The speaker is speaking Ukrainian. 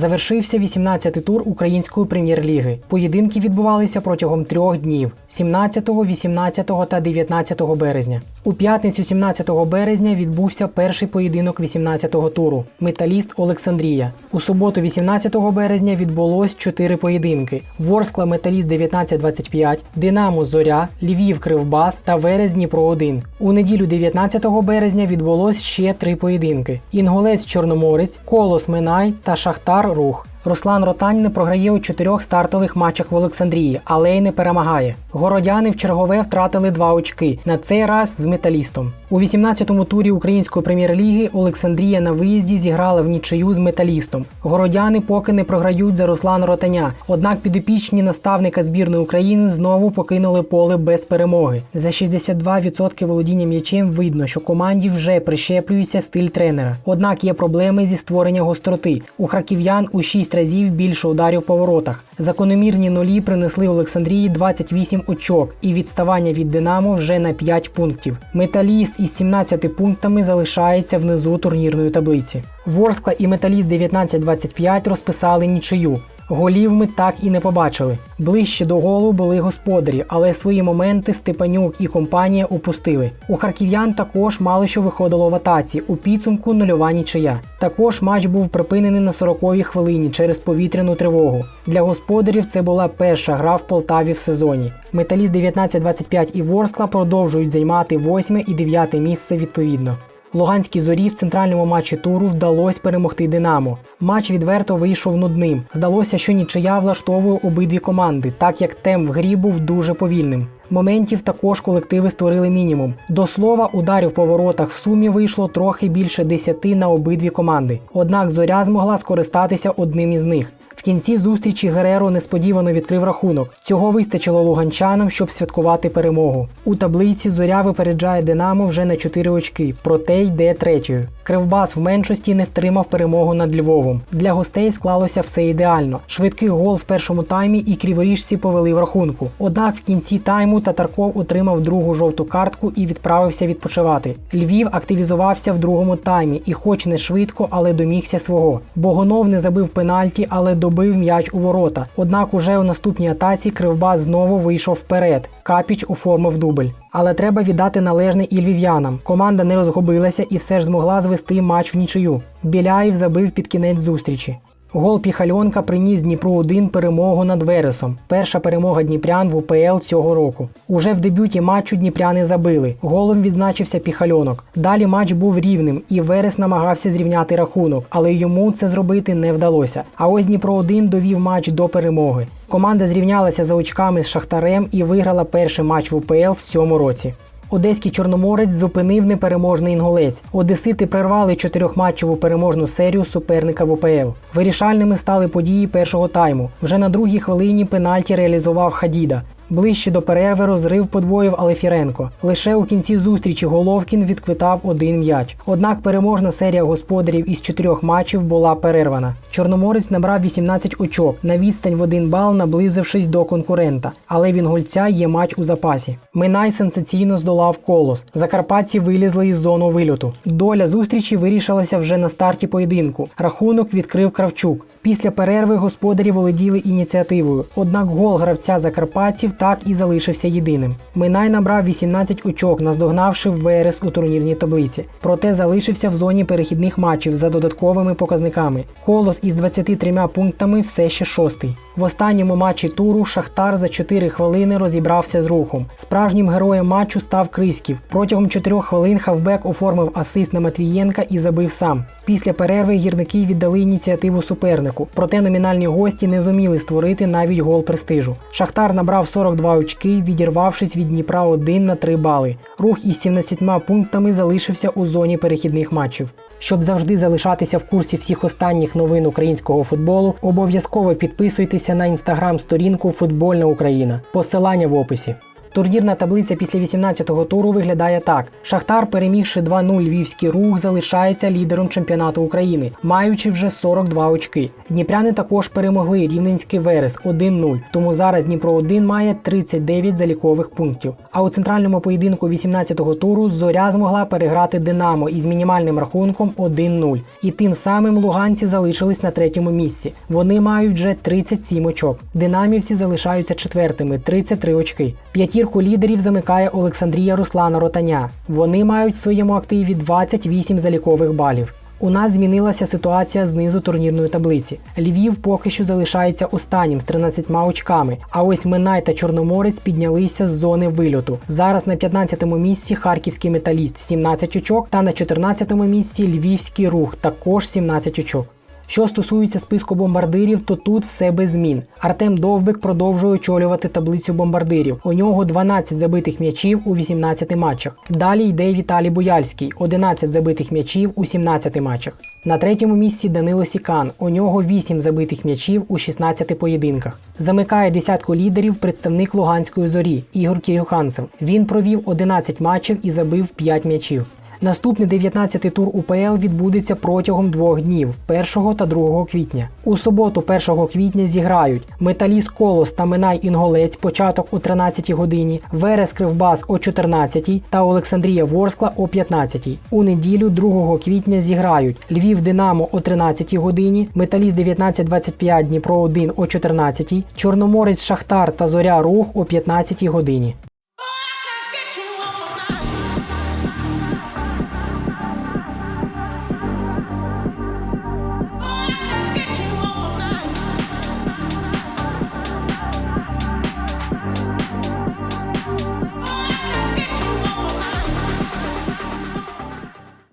Завершився 18-й тур української прем'єр-ліги. Поєдинки відбувалися протягом трьох днів: 17, 18 та 19 березня. У п'ятницю 17 березня відбувся перший поєдинок 18-го туру Металіст Олександрія. У суботу, 18 березня, відбулось чотири поєдинки: Ворскла Металіст 19-25, Динамо Зоря, Львів Кривбас та Верес Дніпро 1. У неділю 19 березня відбулось ще три поєдинки: Інголець Чорноморець, Колос Минай та Шахтар Рух. Руслан Ротань не програє у чотирьох стартових матчах в Олександрії, але й не перемагає. Городяни в чергове втратили два очки. На цей раз з металістом. У 18-му турі української прем'єр-ліги Олександрія на виїзді зіграла в нічию з металістом. Городяни поки не програють за Руслана Ротаня. Однак підопічні наставника збірної України знову покинули поле без перемоги. За 62% володіння м'ячем видно, що команді вже прищеплюється стиль тренера. Однак є проблеми зі створення гостроти. У харків'ян у 6 разів більше ударів по воротах. Закономірні нулі принесли Олександрії 28 очок, і відставання від Динамо вже на 5 пунктів. Металіст із 17 пунктами залишається внизу турнірної таблиці. Ворскла і Металіст 19-25 розписали нічию. Голів ми так і не побачили. Ближче до голу були господарі, але свої моменти Степанюк і компанія упустили. У харків'ян також мало що виходило в атаці. У підсумку нульова нічия. Також матч був припинений на 40-й хвилині через повітряну тривогу. Для господарів це була перша гра в Полтаві в сезоні. Металіст 19-25 і Ворскла продовжують займати 8 і 9 місце відповідно. Луганській зорі в центральному матчі туру вдалося перемогти Динамо. Матч відверто вийшов нудним. Здалося, що нічия влаштовує обидві команди, так як темп в грі був дуже повільним. Моментів також колективи створили мінімум. До слова, ударів по воротах в сумі вийшло трохи більше 10 на обидві команди. Однак зоря змогла скористатися одним із них. В кінці зустрічі Гереро несподівано відкрив рахунок. Цього вистачило луганчанам, щоб святкувати перемогу. У таблиці зоря випереджає Динамо вже на 4 очки, проте йде третьою. Кривбас в меншості не втримав перемогу над Львовом. Для гостей склалося все ідеально. Швидкий гол в першому таймі і криворіжці повели в рахунку. Однак в кінці тайму Татарков отримав другу жовту картку і відправився відпочивати. Львів активізувався в другому таймі і, хоч не швидко, але домігся свого. Богонов не забив пенальті, але добив м'яч у ворота. Однак уже у наступній атаці кривба знову вийшов вперед. Капіч оформив дубль. Але треба віддати належне і львів'янам. Команда не розгубилася і все ж змогла звести матч в нічию. Біляєв забив під кінець зустрічі. Гол Піхальонка приніс Дніпру 1 перемогу над Вересом. Перша перемога Дніпрян в УПЛ цього року. Уже в дебюті матчу Дніпряни забили. Голом відзначився Піхальонок. Далі матч був рівним, і Верес намагався зрівняти рахунок, але йому це зробити не вдалося. А ось Дніпро 1 довів матч до перемоги. Команда зрівнялася за очками з Шахтарем і виграла перший матч в УПЛ в цьому році. Одеський чорноморець зупинив непереможний інголець. Одесити прервали чотирьохматчеву переможну серію суперника в УПЛ. Вирішальними стали події першого тайму. Вже на другій хвилині пенальті реалізував Хадіда. Ближче до перерви розрив подвоїв Алефіренко. Лише у кінці зустрічі Головкін відквитав один м'яч. Однак переможна серія господарів із чотирьох матчів була перервана. Чорноморець набрав 18 очок на відстань в один бал, наблизившись до конкурента. Але він гольця є матч у запасі. Минай сенсаційно здолав колос. Закарпатці вилізли із зону вильоту. Доля зустрічі вирішилася вже на старті поєдинку. Рахунок відкрив Кравчук. Після перерви господарі володіли ініціативою. Однак гол гравця закарпатців так і залишився єдиним. Минай набрав 18 очок, наздогнавши Верес у турнірній таблиці. Проте залишився в зоні перехідних матчів за додатковими показниками. Колос із 23 пунктами все ще шостий. В останньому матчі туру Шахтар за 4 хвилини розібрався з рухом. Справжнім героєм матчу став Криськів. Протягом 4 хвилин хавбек оформив асист на Матвієнка і забив сам. Після перерви гірники віддали ініціативу супернику. Проте номінальні гості не зуміли створити навіть гол престижу. Шахтар набрав 42 очки, відірвавшись від Дніпра 1 на 3 бали. Рух із 17 пунктами залишився у зоні перехідних матчів. Щоб завжди залишатися в курсі всіх останніх новин українського футболу, обов'язково підписуйтеся на інстаграм-сторінку Футбольна Україна. Посилання в описі. Турнірна таблиця після 18-го туру виглядає так: Шахтар, перемігши 2-0 львівський рух, залишається лідером чемпіонату України, маючи вже 42 очки. Дніпряни також перемогли рівненський Верес 1-0, тому зараз Дніпро 1 має 39 залікових пунктів. А у центральному поєдинку 18-го туру Зоря змогла переграти Динамо із мінімальним рахунком 1-0. І тим самим луганці залишились на третьому місці. Вони мають вже 37 очок. Динамівці залишаються четвертими 33 очки. П'ятірку лідерів замикає Олександрія Руслана Ротаня. Вони мають в своєму активі 28 залікових балів. У нас змінилася ситуація знизу турнірної таблиці. Львів поки що залишається останнім з 13 очками. А ось Минай та Чорноморець піднялися з зони вильоту. Зараз на 15-му місці харківський металіст 17 очок, та на 14-му місці львівський рух також 17 очок. Що стосується списку бомбардирів, то тут все без змін. Артем Довбик продовжує очолювати таблицю бомбардирів. У нього 12 забитих м'ячів у 18 матчах. Далі йде Віталій Буяльський, 11 забитих м'ячів у 17 матчах. На третьому місці Данило Сікан. У нього 8 забитих м'ячів у 16 поєдинках. Замикає десятку лідерів представник Луганської зорі Ігор Кірюханцев. Він провів 11 матчів і забив 5 м'ячів. Наступний 19-й тур УПЛ відбудеться протягом двох днів 1 та 2 квітня. У суботу, 1 квітня, зіграють Металіст Колос та Минай Інголець початок о 13-й годині, Верес Кривбас о 14-й та Олександрія Ворскла о 15-й. У неділю 2 квітня зіграють Львів Динамо о 13 годині, Металіст 1925 Дніпро 1 о 14 Чорноморець Шахтар та Зоря Рух о 15 годині.